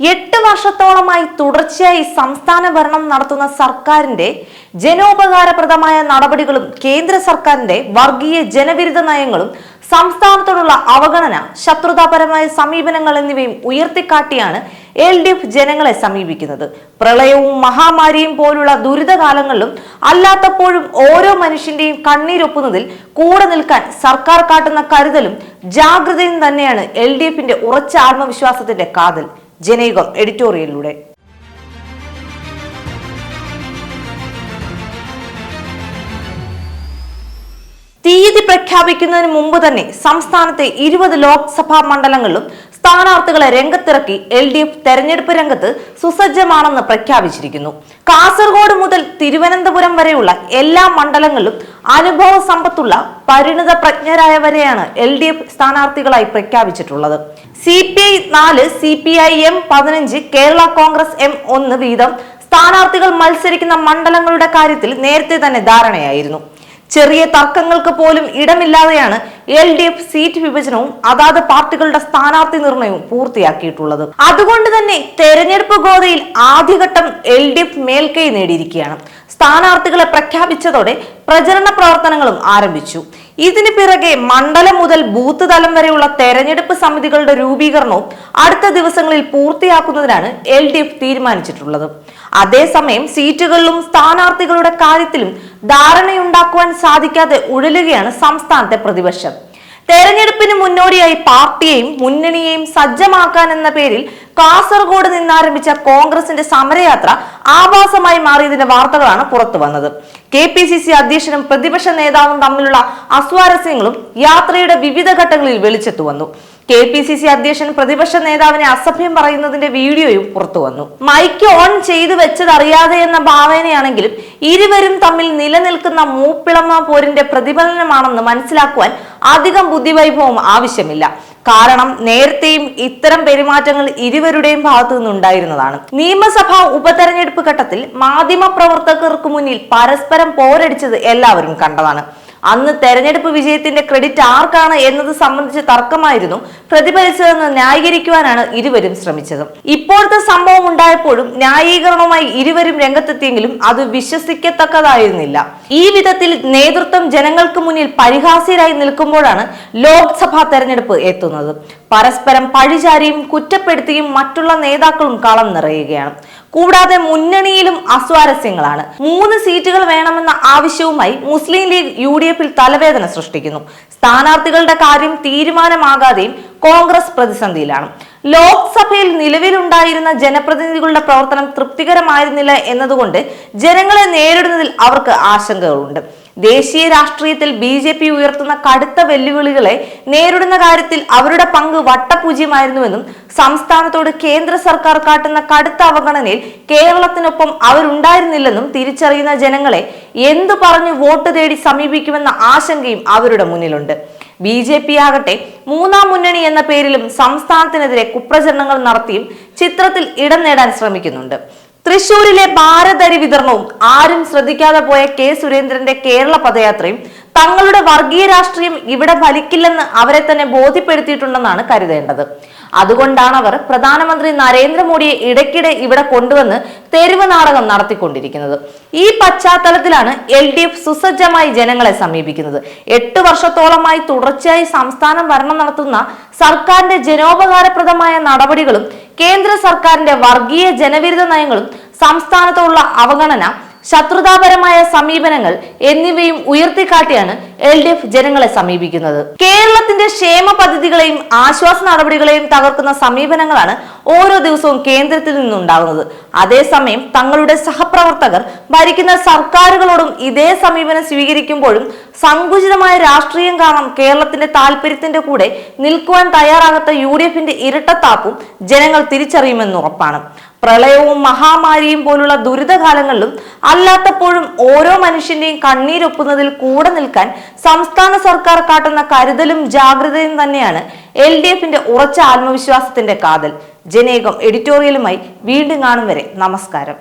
എട്ട് വർഷത്തോളമായി തുടർച്ചയായി സംസ്ഥാന ഭരണം നടത്തുന്ന സർക്കാരിന്റെ ജനോപകാരപ്രദമായ നടപടികളും കേന്ദ്ര സർക്കാരിന്റെ വർഗീയ ജനവിരുദ്ധ നയങ്ങളും സംസ്ഥാനത്തോടുള്ള അവഗണന ശത്രുതാപരമായ സമീപനങ്ങൾ എന്നിവയും ഉയർത്തിക്കാട്ടിയാണ് എൽ ഡി എഫ് ജനങ്ങളെ സമീപിക്കുന്നത്. പ്രളയവും മഹാമാരിയും പോലുള്ള ദുരിതകാലങ്ങളിലും അല്ലാത്തപ്പോഴും ഓരോ മനുഷ്യന്റെയും കണ്ണീരൊപ്പുന്നതിൽ കൂടെ നിൽക്കാൻ സർക്കാർ കാട്ടുന്ന കരുതലും ജാഗ്രതയും തന്നെയാണ് എൽ ഡി എഫിന്റെ ഉറച്ച ആത്മവിശ്വാസത്തിന്റെ കാതൽ. ജനയുഗം എഡിറ്റോറിയലിലൂടെ. തീയതി പ്രഖ്യാപിക്കുന്നതിന് മുമ്പ് തന്നെ സംസ്ഥാനത്തെ ഇരുപത് ലോക്സഭാ മണ്ഡലങ്ങളിലും സ്ഥാനാർത്ഥികളെ രംഗത്തിറക്കി എൽ ഡി എഫ് തെരഞ്ഞെടുപ്പ് രംഗത്ത് സുസജ്ജമാണെന്ന് പ്രഖ്യാപിച്ചിരിക്കുന്നു. കാസർഗോഡ് മുതൽ തിരുവനന്തപുരം വരെയുള്ള എല്ലാ മണ്ഡലങ്ങളിലും അനുഭവ സമ്പത്തുള്ള പരിണിത പ്രജ്ഞരായവരെയാണ് എൽ ഡി എഫ് സ്ഥാനാർത്ഥികളായി പ്രഖ്യാപിച്ചിട്ടുള്ളത്. സി പി ഐ നാല് സി പി ഐ എം പതിനഞ്ച് കേരള കോൺഗ്രസ് എം ഒന്ന് വീതം സ്ഥാനാർത്ഥികൾ മത്സരിക്കുന്ന മണ്ഡലങ്ങളുടെ കാര്യത്തിൽ നേരത്തെ തന്നെ ധാരണയായിരുന്നു. ചെറിയ തർക്കങ്ങൾക്ക് പോലും ഇടമില്ലാതെയാണ് എൽ ഡി എഫ് സീറ്റ് വിഭജനവും അതാത് പാർട്ടികളുടെ സ്ഥാനാർത്ഥി നിർണയവും പൂർത്തിയാക്കിയിട്ടുള്ളത്. അതുകൊണ്ട് തന്നെ തെരഞ്ഞെടുപ്പ് ഗോതയിൽ ആദ്യഘട്ടം എൽ ഡി എഫ് മേൽക്കൈ നേടിയിരിക്കുകയാണ്. സ്ഥാനാർത്ഥികളെ പ്രഖ്യാപിച്ചതോടെ പ്രചരണ പ്രവർത്തനങ്ങളും ആരംഭിച്ചു. ഇതിന് പിറകെ മണ്ഡലം മുതൽ ബൂത്ത് തലം വരെയുള്ള തെരഞ്ഞെടുപ്പ് സമിതികളുടെ രൂപീകരണവും അടുത്ത ദിവസങ്ങളിൽ പൂർത്തിയാക്കുന്നതിനാണ് എൽ തീരുമാനിച്ചിട്ടുള്ളത്. അതേസമയം സീറ്റുകളിലും സ്ഥാനാർത്ഥികളുടെ കാര്യത്തിലും ധാരണയുണ്ടാക്കുവാൻ സാധിക്കാതെ ഉഴലുകയാണ് സംസ്ഥാനത്തെ പ്രതിപക്ഷം. തെരഞ്ഞെടുപ്പിന് മുന്നോടിയായി പാർട്ടിയെയും മുന്നണിയെയും സജ്ജമാക്കാൻ എന്ന പേരിൽ കാസർഗോഡ് നിന്നാരംഭിച്ച കോൺഗ്രസിന്റെ സമരയാത്ര ആഭാസമായി മാറിയതിന്റെ വാർത്തകളാണ് പുറത്തു വന്നത്. കെ പി സി സി അധ്യക്ഷനും പ്രതിപക്ഷ നേതാവും തമ്മിലുള്ള അസ്വാരസ്യങ്ങളും യാത്രയുടെ വിവിധ ഘട്ടങ്ങളിൽ വെളിച്ചെത്തു വന്നു. കെ പി സി സി അധ്യക്ഷൻ പ്രതിപക്ഷ നേതാവിനെ അസഭ്യം പറയുന്നതിന്റെ വീഡിയോയും പുറത്തു വന്നു. മൈക്ക് ഓൺ ചെയ്തു വെച്ചത് അറിയാതെ എന്ന ഭാവനയാണെങ്കിലും ഇരുവരും തമ്മിൽ നിലനിൽക്കുന്ന മൂപ്പിളമ പോരിന്റെ പ്രതിഫലനമാണെന്ന് മനസ്സിലാക്കുവാൻ അധികം ബുദ്ധിവൈഭവം ആവശ്യമില്ല. കാരണം നേരത്തെയും ഇത്തരം പെരുമാറ്റങ്ങൾ ഇരുവരുടെയും ഭാഗത്തു നിന്നുണ്ടായിരുന്നതാണ്. നിയമസഭാ ഉപതെരഞ്ഞെടുപ്പ് ഘട്ടത്തിൽ മാധ്യമ പ്രവർത്തകർക്ക് മുന്നിൽ പരസ്പരം പോരടിച്ചത് എല്ലാവരും കണ്ടതാണ്. അന്ന് തെരഞ്ഞെടുപ്പ് വിജയത്തിന്റെ ക്രെഡിറ്റ് ആർക്കാണ് എന്നത് സംബന്ധിച്ച് തർക്കമായിരുന്നു. പ്രതിഫലിച്ചതെന്ന് ന്യായീകരിക്കുവാനാണ് ഇരുവരും ശ്രമിച്ചത്. ഇപ്പോഴത്തെ സംഭവം ഉണ്ടായപ്പോഴും ന്യായീകരണവുമായി ഇരുവരും രംഗത്തെത്തിയെങ്കിലും അത് വിശ്വസിക്കത്തക്കതായിരുന്നില്ല. ഈ വിധത്തിൽ നേതൃത്വം ജനങ്ങൾക്ക് മുന്നിൽ പരിഹാസ്യരായി നിൽക്കുമ്പോഴാണ് ലോക്സഭാ തെരഞ്ഞെടുപ്പ് എത്തുന്നത്. പരസ്പരം പഴിചാരിയും കുറ്റപ്പെടുത്തിയും മറ്റുള്ള നേതാക്കളും കളം നിറയുകയാണ്. കൂടാതെ മുന്നണിയിലും അസ്വാരസ്യങ്ങളാണ്. മൂന്ന് സീറ്റുകൾ വേണമെന്ന ആവശ്യവുമായി മുസ്ലിം ലീഗ് യു ഡി എഫിൽ തലവേദന സൃഷ്ടിക്കുന്നു. സ്ഥാനാർത്ഥികളുടെ കാര്യം തീരുമാനമാകാതെയും കോൺഗ്രസ് പ്രതിസന്ധിയിലാണ്. ലോക്സഭയിൽ നിലവിലുണ്ടായിരുന്ന ജനപ്രതിനിധികളുടെ പ്രവർത്തനം തൃപ്തികരമായിരുന്നില്ല എന്നതുകൊണ്ട് ജനങ്ങളെ നേരിടുന്നതിൽ അവർക്ക് ആശങ്കകളുണ്ട്. ദേശീയ രാഷ്ട്രീയത്തിൽ ബി ജെ പി ഉയർത്തുന്ന കടുത്ത വെല്ലുവിളികളെ നേരിടുന്ന കാര്യത്തിൽ അവരുടെ പങ്ക് വട്ടപൂജ്യമായിരുന്നുവെന്നും സംസ്ഥാനത്തോട് കേന്ദ്ര സർക്കാർ കാട്ടുന്ന കടുത്ത അവഗണനയിൽ കേരളത്തിനൊപ്പം അവരുണ്ടായിരുന്നില്ലെന്നും തിരിച്ചറിയുന്ന ജനങ്ങളെ എന്തു പറഞ്ഞു വോട്ട് തേടി സമീപിക്കുമെന്ന ആശങ്കയും അവരുടെ മുന്നിലുണ്ട്. ബി ജെ പി ആകട്ടെ മൂന്നാം മുന്നണി എന്ന പേരിലും സംസ്ഥാനത്തിനെതിരെ കുപ്രചരണങ്ങൾ നടത്തിയും ചിത്രത്തിൽ ഇടം നേടാൻ ശ്രമിക്കുന്നുണ്ട്. തൃശൂരിലെ ഭാരതരി വിതരണവും ആരും ശ്രദ്ധിക്കാതെ പോയ കെ സുരേന്ദ്രന്റെ കേരള പദയാത്രയും തങ്ങളുടെ വർഗീയ രാഷ്ട്രീയം ഇവിടെ ഫലിക്കില്ലെന്ന് അവരെ തന്നെ ബോധ്യപ്പെടുത്തിയിട്ടുണ്ടെന്നാണ് കരുതേണ്ടത്. അതുകൊണ്ടാണ് അവർ പ്രധാനമന്ത്രി നരേന്ദ്രമോദിയെ ഇടയ്ക്കിടെ ഇവിടെ കൊണ്ടുവന്ന് തെരുവ് നാടകം നടത്തിക്കൊണ്ടിരിക്കുന്നത്. ഈ പശ്ചാത്തലത്തിലാണ് എൽ ഡി എഫ് സുസജ്ജമായി ജനങ്ങളെ സമീപിക്കുന്നത്. എട്ട് വർഷത്തോളമായി തുടർച്ചയായി സംസ്ഥാനം ഭരണം നടത്തുന്ന സർക്കാരിന്റെ ജനോപകാരപ്രദമായ നടപടികളും കേന്ദ്ര സർക്കാരിന്റെ വർഗീയ ജനവിരുദ്ധ നയങ്ങളും സംസ്ഥാനത്തുള്ള അവഗണന ശത്രുതാപരമായ സമീപനങ്ങൾ എന്നിവയും ഉയർത്തിക്കാട്ടിയാണ് എൽ ഡി എഫ് ജനങ്ങളെ സമീപിക്കുന്നത്. കേരളത്തിന്റെ ക്ഷേമ പദ്ധതികളെയും ആശ്വാസ നടപടികളെയും തകർക്കുന്ന സമീപനങ്ങളാണ് ഓരോ ദിവസവും കേന്ദ്രത്തിൽ നിന്നുണ്ടാകുന്നത്. അതേസമയം തങ്ങളുടെ സഹപ്രവർത്തകർ ഭരിക്കുന്ന സർക്കാരുകളോടും ഇതേ സമീപനം സ്വീകരിക്കുമ്പോഴും സങ്കുചിതമായ രാഷ്ട്രീയം കാരണം കേരളത്തിന്റെ താല്പര്യത്തിന്റെ കൂടെ നിൽക്കുവാൻ തയ്യാറാകാത്ത യു ഡി എഫിന്റെ ഇരട്ടത്താപ്പും ജനങ്ങൾ തിരിച്ചറിയുമെന്ന് ഉറപ്പാണ്. പ്രളയവും മഹാമാരിയും പോലുള്ള ദുരിതകാലങ്ങളിലും അല്ലാത്തപ്പോഴും ഓരോ മനുഷ്യന്റെയും കണ്ണീരൊപ്പുന്നതിൽ കൂടെ നിൽക്കാൻ സംസ്ഥാന സർക്കാർ കാട്ടുന്ന കരുതലും ജാഗ്രതയും തന്നെയാണ് എൽ ഡി എഫിന്റെ ഉറച്ച ആത്മവിശ്വാസത്തിന്റെ കാതൽ. ജനേകം എഡിറ്റോറിയലുമായി വീണ്ടും കാണും വരെ. നമസ്കാരം.